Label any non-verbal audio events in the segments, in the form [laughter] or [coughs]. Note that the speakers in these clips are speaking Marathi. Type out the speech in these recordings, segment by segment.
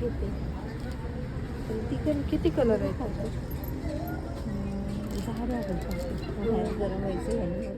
घेते किती कलर आहे दहा लागेल गरम व्हायचं ह्याने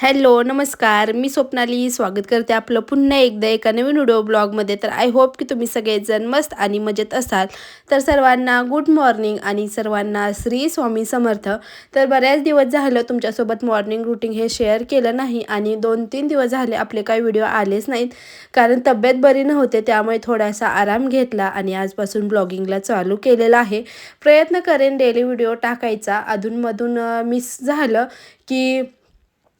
हॅलो नमस्कार. मी स्वप्नाली स्वागत करते आपलं पुन्हा एकदा एका नवीन व्हिडिओ ब्लॉगमध्ये. तर आय होप की तुम्ही सगळेजण मस्त आणि मजेत असाल. तर सर्वांना गुड मॉर्निंग आणि सर्वांना श्री स्वामी समर्थ. तर बऱ्याच दिवस झालं तुमच्यासोबत मॉर्निंग रुटीन हे शेअर केलं नाही आणि दोन तीन दिवस झाले आपले काही व्हिडिओ आलेच नाहीत. कारण तब्येत बरी नव्हते त्यामुळे थोडासा आराम घेतला आणि आजपासून ब्लॉगिंगला चालू केलेला आहे. प्रयत्न करेन डेली व्हिडिओ टाकायचा. अधूनमधून मिस झालं की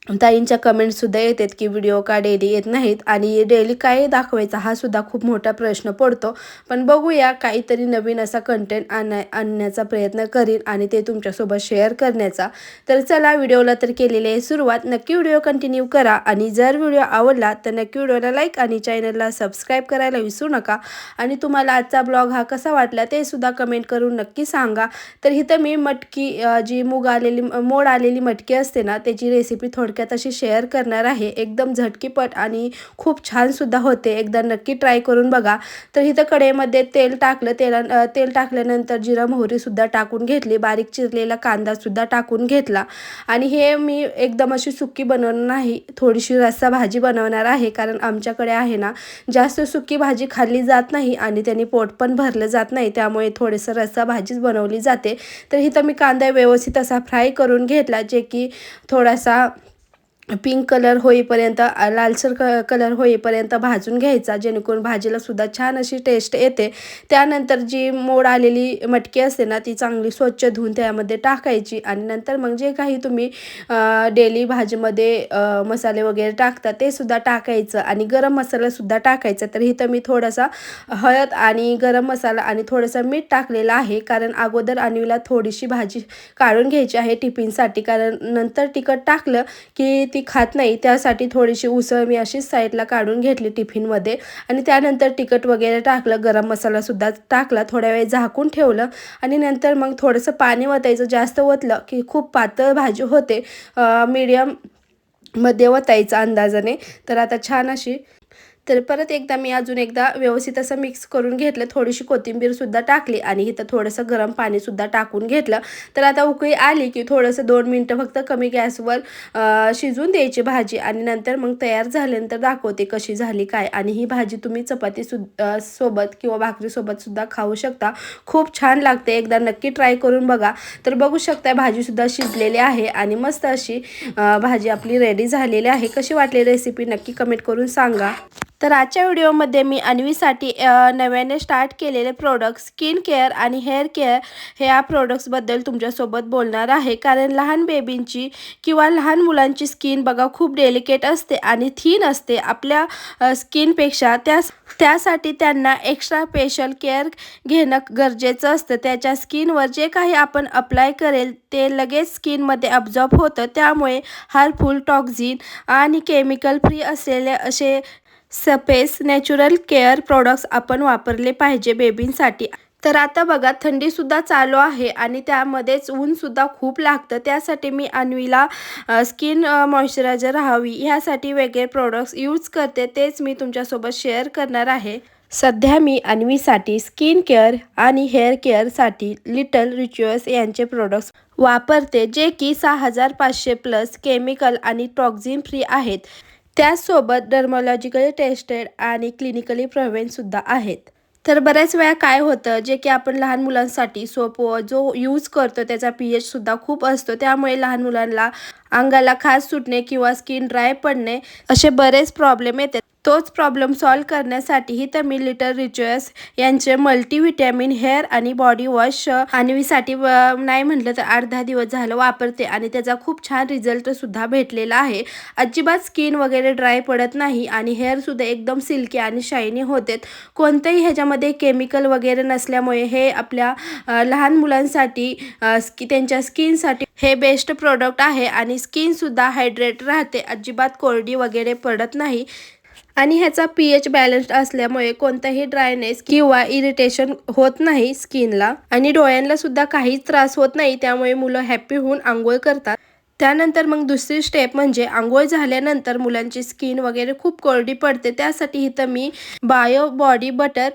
ताईंच्या कमेंटसुद्धा येतात की व्हिडिओ का डेली येत नाहीत? आणि डेली काय दाखवायचा हा सुद्धा खूप मोठा प्रश्न पडतो. पण बघूया काहीतरी नवीन असा कंटेंट आणाय आणण्याचा प्रयत्न करीन आणि ते तुमच्यासोबत शेअर करण्याचा. तर चला व्हिडिओला तर केलेली आहे सुरुवात. नक्की व्हिडिओ कंटिन्यू करा आणि जर व्हिडिओ आवडला तर नक्की व्हिडिओला लाईक आणि चॅनलला सबस्क्राईब करायला विसरू नका. आणि तुम्हाला आजचा ब्लॉग हा कसा वाटला ते सुद्धा कमेंट करून नक्की सांगा. तर इथं मी मटकी जी मूग आलेली मोड आलेली मटकी असते ना त्याची रेसिपी थोडी थोडक्यात अशी शेअर करणार आहे. एकदम झटकीपट आणि खूप छानसुद्धा होते. एकदा नक्की ट्राय करून बघा. तर इथं कढईमध्ये तेल टाकलं तेला तेल टाकल्यानंतर जिरा मोहरीसुद्धा टाकून घेतली. बारीक चिरलेला कांदासुद्धा टाकून घेतला. आणि हे मी एकदम अशी सुकी बनवणार नाही. थोडीशी रस्सा भाजी बनवणार आहे. कारण आमच्याकडे आहे ना जास्त सुकी भाजी खाल्ली जात नाही आणि त्याने पोट पण भरलं जात नाही. त्यामुळे थोडंसं रस्सा भाजीच बनवली जाते. तर इथं मी कांदा व्यवस्थित असा फ्राय करून घेतला जे की थोडासा पिंक कलर होईपर्यंत लालसर क कलर होईपर्यंत भाजून घ्यायचा. जेणेकरून भाजीला सुद्धा छान अशी टेस्ट येते. त्यानंतर जी मोड आलेली मटकी असते ना ती चांगली स्वच्छ धुवून त्यामध्ये टाकायची. आणि नंतर मग जे काही तुम्ही डेली भाजीमध्ये मसाले वगैरे टाकता ते सुद्धा टाकायचं. आणि गरम मसालासुद्धा टाकायचा. तर इथं मी थोडासा हळद आणि गरम मसाला आणि थोडंसं मीठ टाकलेलं आहे. कारण अगोदर आणवीला थोडीशी भाजी काढून घ्यायची आहे टिफिनसाठी. कारण नंतर तिखट टाकलं की ती ती खात नाही त्यासाठी थोडीशी उसळ मी अशीच साईडला काढून घेतली टिफिनमध्ये आणि त्यानंतर तिखट वगैरे टाकलं गरम मसालासुद्धा टाकला थोड्या वेळ झाकून ठेवलं आणि नंतर मग थोडंसं पाणी वतायचं जास्त ओतलं की खूप पातळ भाजी होते मीडियममध्ये वतायचं अंदाजाने. तर आता छान अशी तर परत एकदा मी अजून एकदा व्यवस्थित असं मिक्स करून घेतलं. थोडीशी कोथिंबीरसुद्धा टाकली आणि इथं थोडंसं गरम पाणीसुद्धा टाकून घेतलं. तर आता उकळी आली की थोडंसं दोन मिनटं फक्त कमी गॅसवर शिजून शिजवून द्यायची भाजी आणि नंतर मग तयार झाल्यानंतर दाखवते कशी झाली काय. आणि ही भाजी तुम्ही चपाती सु सोबत किंवा भाकरीसोबतसुद्धा खाऊ शकता. खूप छान लागते. एकदा नक्की ट्राय करून बघा. तर बघू शकता भाजीसुद्धा शिजलेली आहे आणि मस्त अशी भाजी आपली रेडी झालेली आहे. कशी वाटली रेसिपी नक्की कमेंट करून सांगा. तर आजच्या व्हिडिओमध्ये मी अन्वीसाठी नव्याने स्टार्ट केलेले प्रोडक्ट स्किन केअर आणि हेअर केअर ह्या प्रोडक्ट्सबद्दल तुमच्यासोबत बोलणार आहे. कारण लहान बेबींची किंवा लहान मुलांची स्किन बघा खूप डेलिकेट असते आणि थीन असते. आपल्या स्किनपेक्षा त्या त्यासाठी त्यांना एक्स्ट्रा स्पेशल केअर घेणं गरजेचं असतं. त्याच्या स्किनवर जे काही आपण अप्लाय करेल ते लगेच स्किनमध्ये अब्झॉर्ब होतं. त्यामुळे हार्मफुल टॉक्झिन आणि केमिकल फ्री असलेले असे सफेस नॅचरल केअर प्रोडक्ट्स आपण वापरले पाहिजे बेबींसाठी. तर आता बघा थंडीसुद्धा चालू आहे आणि त्यामध्येच ऊनसुद्धा खूप लागतं. त्यासाठी मी अन्वीला स्किन मॉइश्चरायझर हवी. ह्यासाठी वेगळे प्रोडक्ट्स यूज करते. तेच मी तुमच्यासोबत शेअर करणार आहे. सध्या मी अन्वीसाठी स्किन केअर आणि हेअर केअरसाठी लिटल रिच्युअल्स यांचे प्रोडक्ट्स वापरते जे की सहा हजार पाचशे प्लस केमिकल आणि टॉक्झिन फ्री आहेत. त्याचसोबत डर्मॉलॉजिकली टेस्टेड आणि क्लिनिकली प्रवेंटसुद्धा आहेत. तर बऱ्याच वेळा काय होतं जे की आपण लहान मुलांसाठी सोप जो यूज करतो त्याचा पी एचसुद्धा खूप असतो. त्यामुळे लहान मुलांना अंगाला खास सुटणे किंवा स्किन ड्राय पडणे असे बरेच प्रॉब्लेम येतात. तोच प्रॉब्लेम सॉल्व करण्यासाठीही तमिल लिटर रिच्युअस यांचे मल्टीव्हिटॅमिन हेअर आणि बॉडी वॉश आणवीसाठी साठी नाही म्हटलं तर अर्धा दिवस झालं वापरते आणि त्याचा खूप छान रिझल्टसुद्धा भेटलेला आहे. अजिबात स्किन वगैरे ड्राय पडत नाही आणि हेअरसुद्धा एकदम सिल्की आणि शायनी होते. कोणतंही ह्याच्यामध्ये केमिकल वगैरे नसल्यामुळे हे आपल्या लहान मुलांसाठी अ, स्कि त्यांच्या स्किनसाठी हे बेस्ट प्रोडक्ट आहे आणि स्किनसुद्धा हायड्रेट राहते. अजिबात कोरडी वगैरे पडत नाही. आणि ह्याचा पी एच बॅलन्स्ड असल्यामुळे कोणताही ड्रायनेस किंवा इरिटेशन होत नाही स्किनला आणि डोळ्यांना सुद्धा काहीच त्रास होत नाही त्यामुळे मुलं हॅप्पी होऊन आंघोळ करतात. त्यानंतर मग दुसरी स्टेप म्हणजे आंघोळ झाल्यानंतर मुलांची स्किन वगैरे खूप कोरडी पडते. त्यासाठी इथं मी बायो बॉडी बटर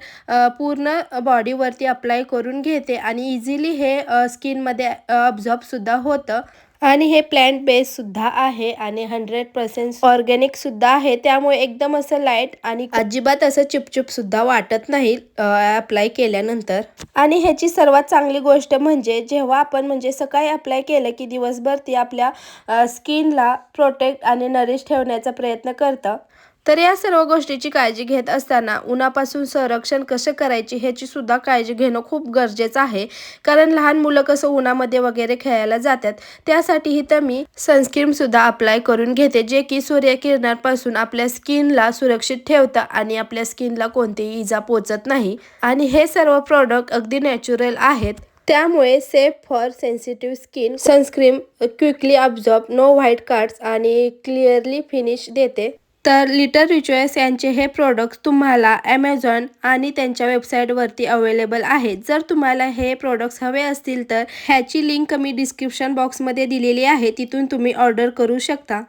पूर्ण बॉडीवरती अप्लाय करून घेते. आणि इझिली हे स्किनमध्ये अब्झॉर्बसुद्धा होतं. आणि हे प्लॅन्ट बेससुद्धा आहे आणि हंड्रेड पर्सेंट ऑर्गॅनिकसुद्धा आहे. त्यामुळे एकदम असं लाइट आणि अजिबात असं चिपचिपसुद्धा वाटत नाही अप्लाय केल्यानंतर. आणि ह्याची सर्वात चांगली गोष्ट म्हणजे जेव्हा आपण म्हणजे सकाळी अप्लाय केलं की दिवसभर ती आपल्या स्किनला प्रोटेक्ट आणि नरिश ठेवण्याचा प्रयत्न करतं तर या सर्व गोष्टीची काळजी घेत असताना उन्हापासून संरक्षण कसे करायचे ह्याची सुद्धा काळजी घेणं खूप गरजेचं आहे. कारण लहान मुलं कसं उन्हामध्ये वगैरे खेळायला जातात त्यासाठीही तर मी सनस्क्रीन सुद्धा अप्लाय करून घेते जे की सूर्यकिरणांपासून आपल्या स्किनला सुरक्षित ठेवतं आणि आपल्या स्किनला कोणतीही इजा पोचत नाही. आणि हे सर्व प्रोडक्ट अगदी नॅचरल आहेत. त्यामुळे safe for sensitive skin sunscreen quickly absorb no white cards आणि क्लिअरली फिनिश देते. तर लिटर रिच्युअस यांचे हे प्रोडक्ट्स तुम्हाला ॲमेझॉन आणि त्यांच्या वेबसाईटवरती अवेलेबल आहेत. जर तुम्हाला हे प्रोडक्ट्स हवे असतील तर ह्याची लिंक मी डिस्क्रिप्शन बॉक्समध्ये दिलेली आहे. तिथून तुम्ही ऑर्डर करू शकता.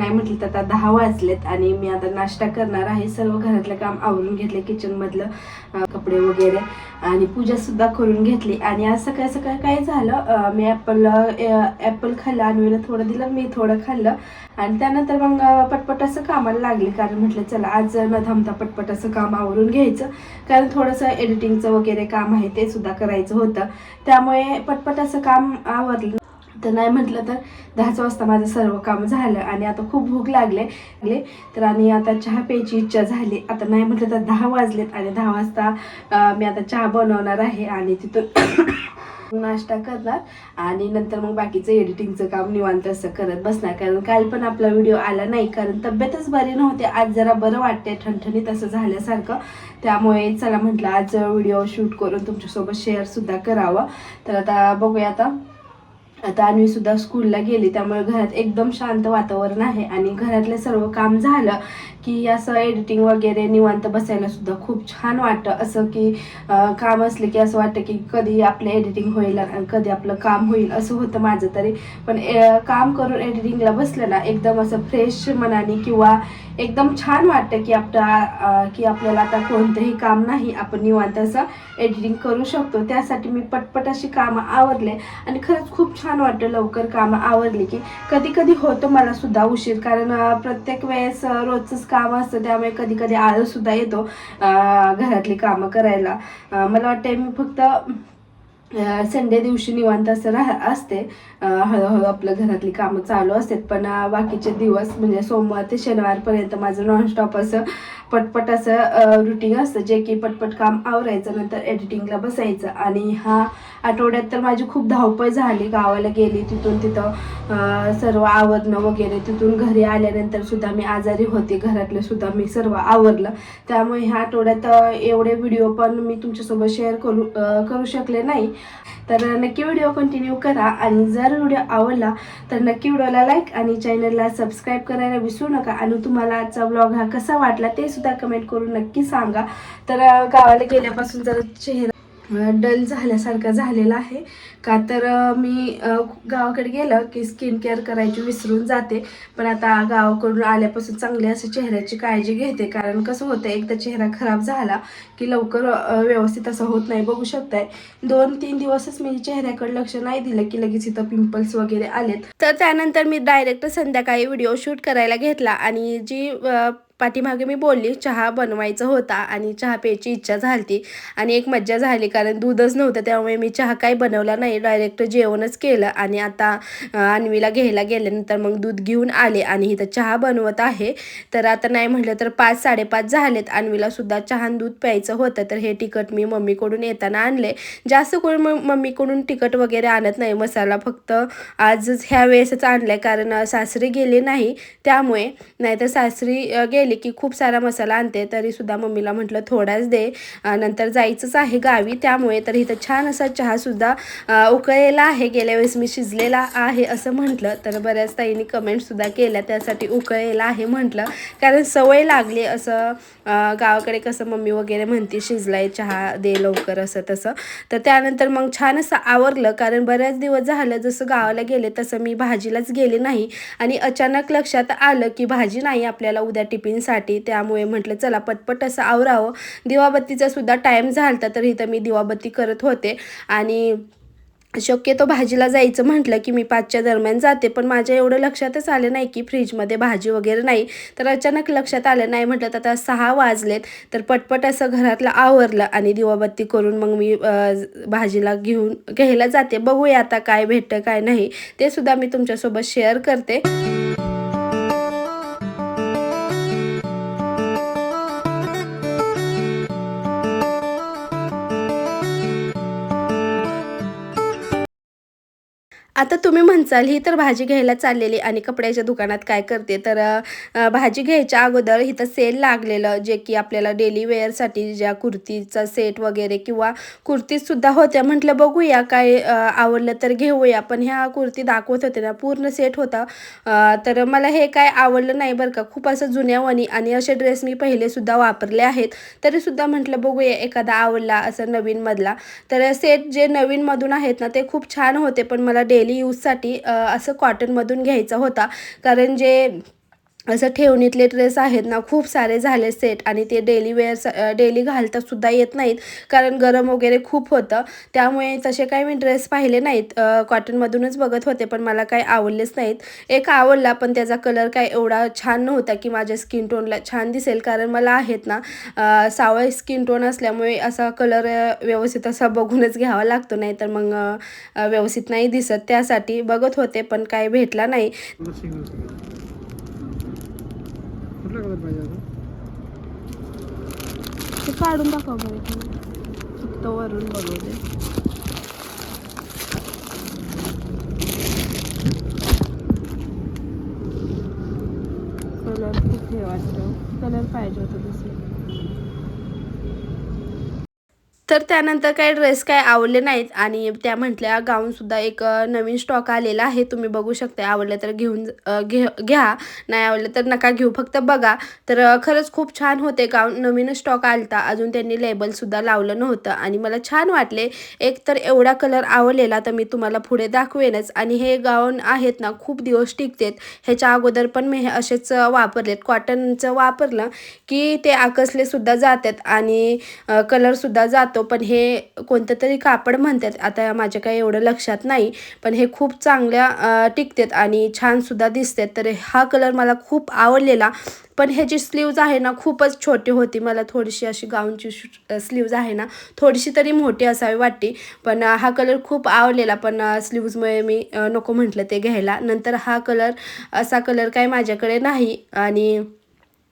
नाही म्हटलं तर आता दहा वाजलेत आणि मी आता नाश्ता करणार आहे. सर्व घरातलं काम आवरून घेतले किचनमधलं कपडे वगैरे आणि पूजासुद्धा करून घेतली. आणि आज सकाळ सकाळ काय झालं मी ॲपल ॲपल खाल्लं आणि थोडं दिलं मी थोडं खाल्लं. आणि त्यानंतर मग पटपट असं कामाला लागले. कारण म्हटलं चला आज न थांबता पटपट असं काम आवरून घ्यायचं. कारण थोडंसं एडिटिंगचं वगैरे काम आहे ते सुद्धा करायचं होतं. त्यामुळे पटपट असं काम आवरलं तर नाही म्हटलं तर दहाच वाजता माझं सर्व काम झालं आणि आता खूप भूक लागले. तर आणि आता चहा प्यायची इच्छा झाली. आता नाही म्हटलं तर दहा वाजलेत आणि दहा वाजता मी आता चहा बनवणार आहे आणि तिथून [coughs] नाश्ता करणार आणि नंतर मग बाकीचं एडिटिंगचं काम निवांत असं करत बसणार. कारण काल पण आपला व्हिडिओ आला नाही. कारण तब्येतच बरी नव्हते. आज जरा बरं वाटते ठणठणीत असं झाल्यासारखं. त्यामुळे चला म्हटलं आज व्हिडिओ शूट करून तुमच्यासोबत शेअरसुद्धा करावा. तर आता बघूया आता. आता अन्वी सुद्धा स्कूलला गेली त्यामुळे घरात एकदम शांत वातावरण आहे आणि घरातलं सर्व काम झालं की असं एडिटिंग वगैरे निवांत बसायला सुद्धा खूप छान वाटतं. असं की काम असले की असं वाटतं की कधी आपलं एडिटिंग होईल कधी आपलं काम होईल असं होतं माझं तरी. पण काम करून एडिटिंगला बसलं ना एकदम असं फ्रेश मनाने किंवा एकदम छान वाटतं की आपला की आपल्याला आता कोणतंही काम नाही आपण निवांत असं एडिटिंग करू शकतो. त्यासाठी मी पटपट अशी कामं आवरले आणि खरंच खूप छान वाटतं लवकर कामं आवरली की. कधी कधी होतं मला सुद्धा उशीर कारण प्रत्येक वेळेस रोजच काम असतं त्यामुळे कधी कधी आळस सुद्धा येतो घरातली कामं करायला. मला वाटतं मी फक्त संडे दिवशी निवांत असं राह असते. हळूहळू आपलं घरातली कामं चालू असतात पण बाकीचे दिवस म्हणजे सोमवार ते शनिवारपर्यंत माझं नॉनस्टॉप असं पटपट असं रुटीन असतं जे की पटपट काम आवरायचं नंतर एडिटिंगला बसायचं. आणि हा आठवड्यात तर माझी खूप धावपळ झाली. गावाला गेली तिथून तिथं सर्व आवरणं वगैरे तिथून घरी आल्यानंतर सुद्धा मी आजारी होते. घरातलं सुद्धा मी सर्व आवरलं. त्यामुळे ह्या आठवड्यात एवढे व्हिडिओ पण मी तुमच्यासोबत शेअर करू करू शकले नाही. तर नक्की व्हिडिओ कंटिन्यू करा आणि जर व्हिडिओ आवडला तर नक्की व्हिडिओला लाईक आणि चॅनलला सबस्क्राईब करायला विसरू नका. आणि तुम्हाला आजचा ब्लॉग हा कसा वाटला ते सुद्धा कमेंट करून नक्की सांगा. तर गावाला गेल्यापासून जरा चेहरा डल झाल्यासारखा झालेला आहे. का तर मी गावाकडे गेलं की स्किन केअर करायची विसरून जाते. पण आता गावाकडून आल्यापासून चांगली असं चेहऱ्याची काळजी घेते. कारण कसं होतं एकदा चेहरा खराब झाला की लवकर व्यवस्थित असं होत नाही. बघू शकताय. दोन तीन दिवसच मी चेहऱ्याकडे लक्ष नाही दिलं की लगेच इथं पिंपल्स वगैरे आलेत. तर त्यानंतर मी डायरेक्ट संध्याकाळी व्हिडिओ शूट करायला घेतला. आणि जी पाठीमागे मी बोलली चहा बनवायचा होता आणि चहा प्यायची इच्छा झाली आणि एक मज्जा झाली कारण दूधच नव्हतं त्यामुळे मी चहा काही बनवला नाही. डायरेक्ट जेवणच केलं आणि आता अन्वीला घ्यायला गेल्यानंतर मग दूध घेऊन आले आणि इथं चहा बनवत आहे. तर आता नाही म्हटलं तर पाच साडेपाच झालेत. अन्वीला सुद्धा चहा दूध प्यायचं होतं तर हे तिखट मी मम्मीकडून येताना आणले. जास्त करून म मम्मीकडून तिखट वगैरे आणत नाही. मसाला फक्त आजच ह्या वेळेसच आणलाय कारण सासरी गेले नाही त्यामुळे नाहीतर सासरी गेली गेले गेले की खूप सारा मसाला आणते तरीसुद्धा मम्मीला म्हटलं थोडाच दे. नंतर जायचंच आहे गावी त्यामुळे तर इथं छान असा चहासुद्धा उकळलेला आहे. गेल्या वेळेस मी शिजलेला आहे असं म्हटलं तर बऱ्याच ताईंनी कमेंटसुद्धा केल्या त्यासाठी उकळलेला आहे म्हटलं. कारण सवय लागली असं गावाकडे कसं मम्मी वगैरे म्हणते शिजलाय चहा दे लवकर असं तसं. तर त्यानंतर मग छान असं आवरलं कारण बऱ्याच दिवस झालं जसं गावाला गेले तसं मी भाजीलाच गेले नाही. आणि अचानक लक्षात आलं की भाजी नाही आपल्याला उद्या टिफिन टिफिनसाठी त्यामुळे म्हटलं चला पटपट असं आवरावं. दिवाबत्तीचा सुद्धा टाईम झाला तर इथं मी दिवाबत्ती करत होते. आणि शक्यतो भाजीला जायचं म्हटलं की मी पाचच्या दरम्यान जाते. पण माझ्या एवढं लक्षातच आलं नाही की फ्रीजमध्ये भाजी वगैरे नाही. तर अचानक लक्षात आलं नाही म्हटलं तर आता सहा वाजलेत. तर पटपट असं घरातलं आवरलं आणि दिवाबत्ती करून मग मी भाजीला घेऊन घ्यायला जाते. बघूया आता काय भेटतं काय नाही. ते सुद्धा मी तुमच्यासोबत शेअर करते. आता तुम्ही म्हणसाल ही तर भाजी घ्यायला चाललेली आणि कपड्याच्या दुकानात काय करते? तर भाजी घ्यायच्या अगोदर इथं सेल लागलेलं जे की आपल्याला डेली वेअरसाठी ज्या कुर्तीचा सेट वगैरे किंवा कुर्तीजसुद्धा होत्या म्हटलं बघूया काय आवडलं तर घेऊया. पण ह्या कुर्ती दाखवत होते ना पूर्ण सेट होता. तर मला हे काय आवडलं नाही बरं का. खूप असं जुन्यावणी आणि असे ड्रेस मी पहिलेसुद्धा वापरले आहेत. तरीसुद्धा म्हटलं बघूया एखादा आवडला असं नवीनमधला तर सेट जे नवीनमधून आहेत ना ते खूप छान होते पण मला डेली यूजसाठी असं कॉटनमधून घ्यायचा होता. कारण जे असं ठेवणीतले ड्रेस आहेत ना खूप सारे झाले सेट आणि ते डेली वेअर डेली घालता सुद्धा येत नाहीत. कारण गरम वगैरे खूप होतं. त्यामुळे तसे काही मी ड्रेस पाहिले नाहीत. कॉटनमधूनच बघत होते पण मला काही आवडलेच नाहीत. एक आवडला पण त्याचा कलर काय एवढा छान नव्हता की माझ्या स्किन टोनला छान दिसेल. कारण मला आहेत ना सावळ स्किन टोन असल्यामुळे असा कलर व्यवस्थित असा बघूनच घ्यावा लागतो. नाही तर मग व्यवस्थित नाही दिसत. त्यासाठी बघत होते पण काही भेटला नाही. कुठला कलर पाहिजे आता ते काढून दाखवा बरं फक्त वरून बघवते कलर खूप हे वाटतं? कलर पाहिजे होतं दुसरं. तर त्यानंतर काही ड्रेस काय आवडले नाहीत आणि त्या म्हटल्या गाऊनसुद्धा एक नवीन स्टॉक आलेला आहे तुम्ही बघू शकता आवडलं तर घेऊन घे घ्या. नाही आवडलं तर नका घेऊ. फक्त बघा. तर खरंच खूप छान होते गाऊन. नवीन स्टॉक आलता. अजून त्यांनी लेबलसुद्धा लावलं नव्हतं. आणि मला छान वाटले. एक तर एवढा कलर आवडलेला तर मी तुम्हाला पुढे दाखवेनच. आणि हे गाऊन आहेत ना खूप दिवस टिकतेत. ह्याच्या अगोदर पण मी हे असेच वापरलेत. कॉटनचं वापरलं की ते आकसलेसुद्धा जातात. आणि कलरसुद्धा जातो. पण हे कोणतं तरी कापड म्हणतात. आता माझ्या काही एवढं लक्षात नाही पण हे खूप चांगल्या टिकतात आणि छानसुद्धा दिसतात. तर हा कलर मला खूप आवडलेला. पण ह्याची स्लीव्ज आहे ना खूपच छोटी होती. मला थोडीशी अशी गाऊनची स्लीव्ज आहे ना थोडीशी तरी मोठी असावी वाटते. पण हा कलर खूप आवडलेला. पण स्लीव्जमुळे मी नको म्हटलं ते घ्यायला. नंतर हा कलर असा कलर काही माझ्याकडे नाही. आणि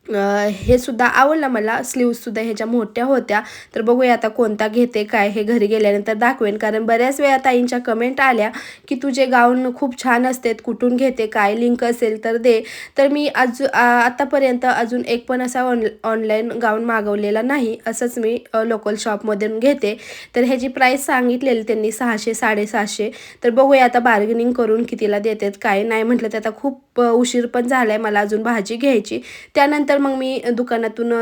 हे सुद्धा आवडलं मला. स्लीव्ससुद्धा ह्याच्या मोठ्या होत्या. तर बघूया आता कोणता घेते काय हे घरी गेल्यानंतर दाखवेन. कारण बऱ्याच वेळा ताईंच्या कमेंट आल्या की तुझे गाऊन खूप छान असते कुठून घेते काय लिंक असेल तर दे. तर मी अजून आतापर्यंत अजून एक पण असा ऑन ऑनलाईन गाऊन मागवलेला नाही. असंच मी लोकल शॉपमधून घेते. तर ह्याची प्राईस सांगितलेली त्यांनी सहाशे साडेसहाशे. तर बघूया आता बार्गेनिंग करून कितीला देतात काय नाही म्हटलं तर आता खूप उशीर पण झाला आहे मला अजून भाजी घ्यायची. त्यानंतर तर मग मी दुकानातून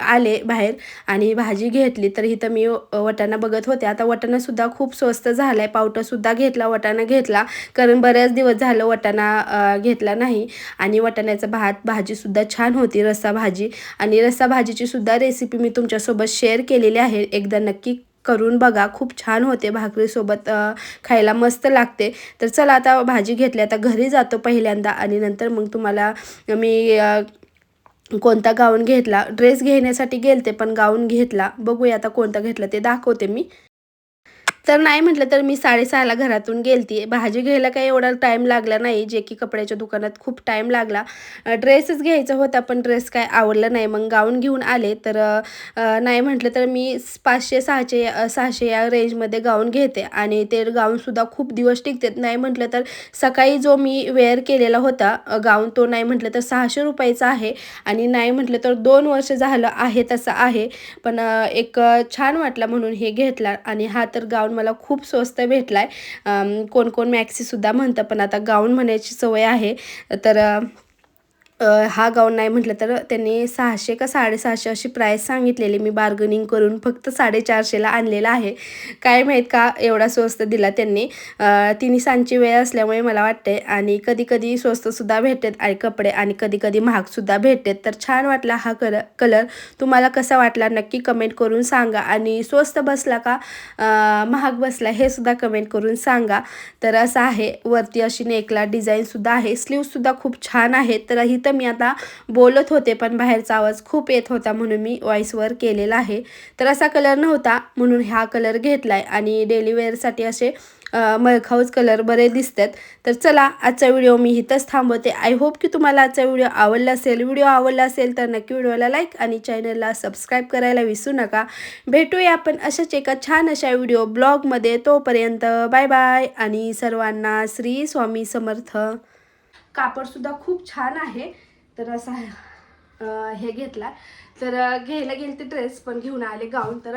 आले बाहेर आणि भाजी घेतली. तर इथं मी वटाणा बघत होते. आता वटाणासुद्धा खूप स्वस्त झाला आहे पावटासुद्धा घेतला वटाणा घेतला. कारण बऱ्याच दिवस झालं वटाणा घेतला नाही. आणि वटाण्याचा भात भाजीसुद्धा छान होती रस्सा भाजी. आणि रस्सा भाजीचीसुद्धा रेसिपी मी तुमच्यासोबत शेअर केलेली आहे. एकदा नक्की करून बघा. खूप छान होते भाकरीसोबत खायला मस्त लागते. तर चला आता भाजी घेतली. आता घरी जातो पहिल्यांदा आणि नंतर मग तुम्हाला मी कोणता गाऊन घेतला ड्रेस घेण्यासाठी गेलते पण गाऊन घेतला. बघूया आता कोणता घेतला ते दाखवते मी. तर नाही म्हटलं तर मी साडेसहाला घरातून गेलती. भाजी घ्यायला काही एवढा टाईम लागला नाही जे की कपड्याच्या दुकानात खूप टाईम लागला. ड्रेसच घ्यायचा होता पण ड्रेस काय आवडला नाही. मग गाऊन घेऊन आले तर नाही म्हटलं तर मी पाचशे सहाशे सहाशे या रेंजमध्ये गाऊन घेते. आणि ते गाऊनसुद्धा खूप दिवस टिकते नाही म्हटलं तर सकाळी जो मी वेअर केलेला होता गाऊन तो नाही म्हटलं तर सहाशे रुपयाचा आहे. आणि नाही म्हटलं तर दोन वर्ष झालं आहे तसं आहे. पण एक छान वाटला म्हणून हे घेतला. आणि हा तर गाऊन मला खूप स्वस्त भेटला आहे कोण कोण मॅक्सीसुद्धा म्हणतं पण आता गाऊन म्हणायची सवय आहे. तर हा गाऊन नाही म्हटलं तर त्यांनी सहाशे का साडेसहाशे अशी प्राईस सांगितलेली. मी बार्गनिंग करून फक्त साडेचारशेला आणलेला आहे. काय माहीत का एवढा स्वस्त दिला त्यांनी. तिन्ही सांची वेळ असल्यामुळे मला वाटते आणि कधी कधी स्वस्तसुद्धा भेटत आणि कपडे आणि कधी कधी महागसुद्धा भेटतात. तर छान वाटला हा कलर कलर. तुम्हाला कसा वाटला नक्की कमेंट करून सांगा. आणि स्वस्त बसला का महाग बसला हे सुद्धा कमेंट करून सांगा. तर असं आहे. वरती अशी नेकला डिझाईनसुद्धा आहे. स्लीवसुद्धा खूप छान आहे तर इथं मी आता बोलत होते पण बाहेरचा आवाज खूप येत होता म्हणून मी वॉईसवर केलेला आहे. तर असा कलर नव्हता म्हणून हा कलर घेतला आहे आणि डेली वेअरसाठी असे मळखाऊज कलर बरे दिसतात. तर चला आजचा व्हिडिओ मी इथंच थांबवते. आय होप की तुम्हाला आजचा व्हिडिओ आवडला असेल. व्हिडिओ आवडला असेल तर नक्की व्हिडिओला लाईक आणि चॅनलला सबस्क्राईब करायला विसरू नका. भेटूया आपण अशाच एका छान अशा व्हिडिओ ब्लॉगमध्ये. तोपर्यंत बाय बाय आणि सर्वांना श्री स्वामी समर्थ. कापडसुद्धा खूप छान आहे. तर असा हे घेतला. तर घ्यायला गेले ते ड्रेस पण घेऊन आले गाऊन तर